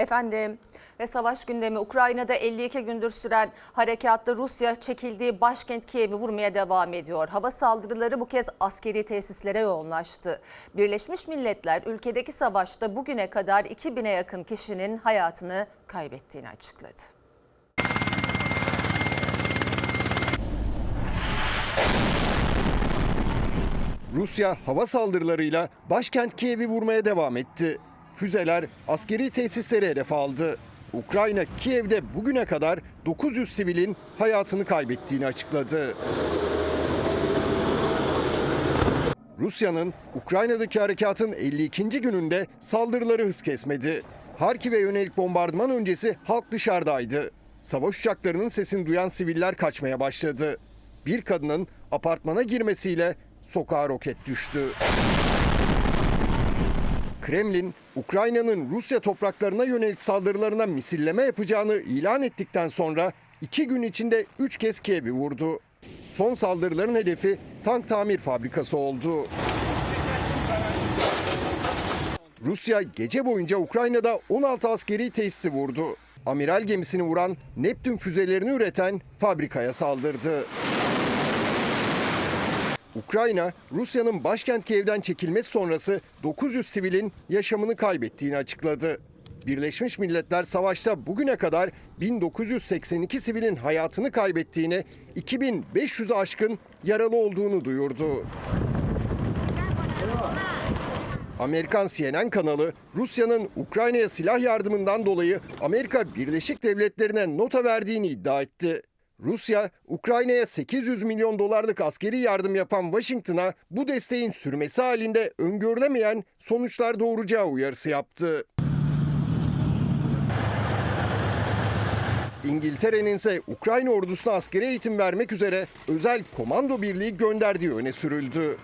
Efendim ve savaş gündemi Ukrayna'da 52 gündür süren harekatta Rusya çekildiği başkent Kiev'i vurmaya devam ediyor. Hava saldırıları bu kez askeri tesislere yoğunlaştı. Birleşmiş Milletler ülkedeki savaşta bugüne kadar 2000'e yakın kişinin hayatını kaybettiğini açıkladı. Rusya hava saldırılarıyla başkent Kiev'i vurmaya devam etti. Füzeler askeri tesisleri hedef aldı. Ukrayna Kiev'de bugüne kadar 900 sivilin hayatını kaybettiğini açıkladı. Rusya'nın Ukrayna'daki harekatın 52. gününde saldırıları hız kesmedi. Harkiv'e yönelik bombardıman öncesi halk dışarıdaydı. Savaş uçaklarının sesini duyan siviller kaçmaya başladı. Bir kadının apartmana girmesiyle sokağa roket düştü. Kremlin, Ukrayna'nın Rusya topraklarına yönelik saldırılarına misilleme yapacağını ilan ettikten sonra iki gün içinde üç kez Kiev'i vurdu. Son saldırıların hedefi tank tamir fabrikası oldu. Rusya gece boyunca Ukrayna'da 16 askeri tesisi vurdu. Amiral gemisini vuran Neptün füzelerini üreten fabrikaya saldırdı. Ukrayna, Rusya'nın başkent Kiev'den çekilmesi sonrası 900 sivilin yaşamını kaybettiğini açıkladı. Birleşmiş Milletler savaşta bugüne kadar 1982 sivilin hayatını kaybettiğini, 2500'ü aşkın yaralı olduğunu duyurdu. Amerikan CNN kanalı Rusya'nın Ukrayna'ya silah yardımından dolayı Amerika Birleşik Devletleri'ne nota verdiğini iddia etti. Rusya, Ukrayna'ya 800 milyon dolarlık askeri yardım yapan Washington'a bu desteğin sürmesi halinde öngörülemeyen sonuçlar doğuracağı uyarısı yaptı. İngiltere'nin ise Ukrayna ordusuna askeri eğitim vermek üzere özel komando birliği gönderdiği öne sürüldü.